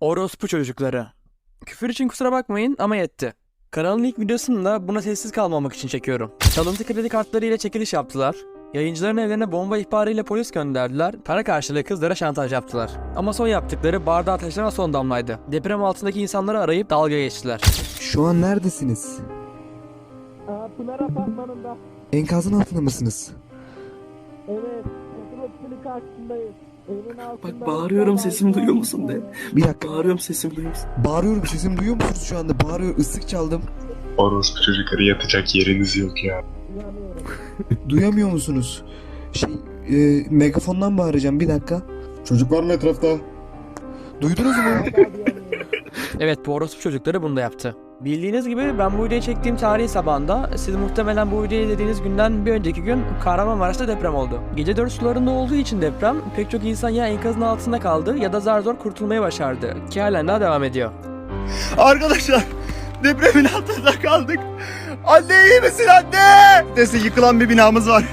Orospu çocukları. Küfür için kusura bakmayın ama yetti. Kanalın ilk videosunu da buna sessiz kalmamak için çekiyorum. Çalıntı kredi kartları ile çekiliş yaptılar. Yayıncıların evlerine bomba ihbarıyla polis gönderdiler. Para karşılığı kızlara şantaj yaptılar. Ama son yaptıkları bardağı taşıran son damlaydı. Deprem altındaki insanları arayıp dalga geçtiler. Şu an neredesiniz? Pınar Apartmanı'nda. Enkazın altında mısınız? Evet. Evin. Bak bağırıyorum sesimi duyuyor musun de. Bir dakika. Bağırıyorum sesimi duyuyor musun? Bağırıyorum sesimi duyuyor musunuz şu anda? Bağırıyor ıslık çaldım. Orospu çocukları yatacak yeriniz yok ya. Duyamıyor musunuz? Şey e, megafondan bağıracağım bir dakika. Çocuk var mı etrafta? Duydunuz mu? Evet bu orospu çocukları bunu da yaptı. Bildiğiniz gibi ben bu videoyu çektiğim tarihin sabahında siz muhtemelen bu videoyu izlediğiniz günden bir önceki gün Kahramanmaraş'ta deprem oldu. Gece 4 sularında olduğu için deprem pek çok insan ya enkazın altında kaldı ya da zar zor kurtulmayı başardı ki halen daha devam ediyor. Arkadaşlar depremin altında kaldık. Anne iyi misin anne? Neyse yıkılan bir binamız var.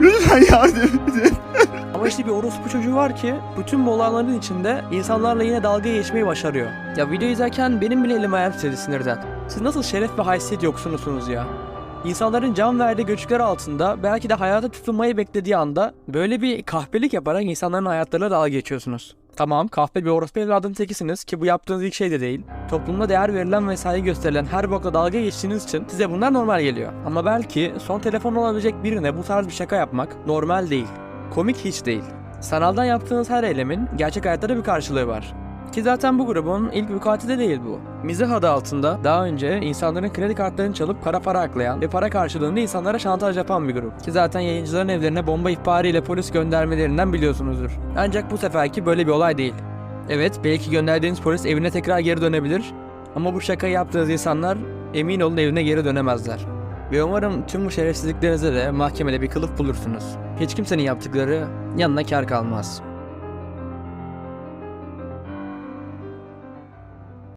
Lütfen yardım edin. Ama işte bir orospu çocuğu var ki bütün bu olayların içinde insanlarla yine dalga geçmeyi başarıyor. Ya video izlerken benim bile elim ayağım titredi sinirden. Siz nasıl şeref ve haysiyet yoksunusunuz ya? İnsanların can verdiği göçükler altında belki de hayata tutunmayı beklediği anda böyle bir kahpelik yaparak insanların hayatlarıyla dalga geçiyorsunuz. Tamam kahpe bir orospu evladının tekisiniz ki bu yaptığınız ilk şey de değil. Toplumda değer verilen ve saygı gösterilen her bokla dalga geçtiğiniz için size bunlar normal geliyor. Ama belki son telefon olabilecek birine bu tarz bir şaka yapmak normal değil. Komik hiç değil. Sanaldan yaptığınız her eylemin gerçek hayatta da bir karşılığı var. Ki zaten bu grubun ilk vukuatı da değil bu. Mizah adı altında daha önce insanların kredi kartlarını çalıp kara para aklayan ve para karşılığında insanlara şantaj yapan bir grup. Ki zaten yayıncıların evlerine bomba ihbarı ile polis göndermelerinden biliyorsunuzdur. Ancak bu seferki böyle bir olay değil. Evet belki gönderdiğiniz polis evine tekrar geri dönebilir ama bu şakayı yaptığınız insanlar emin olun evine geri dönemezler. Ve umarım tüm bu şerefsizliklerinize de mahkemede bir kılıf bulursunuz. Hiç kimsenin yaptıkları yanına kar kalmaz.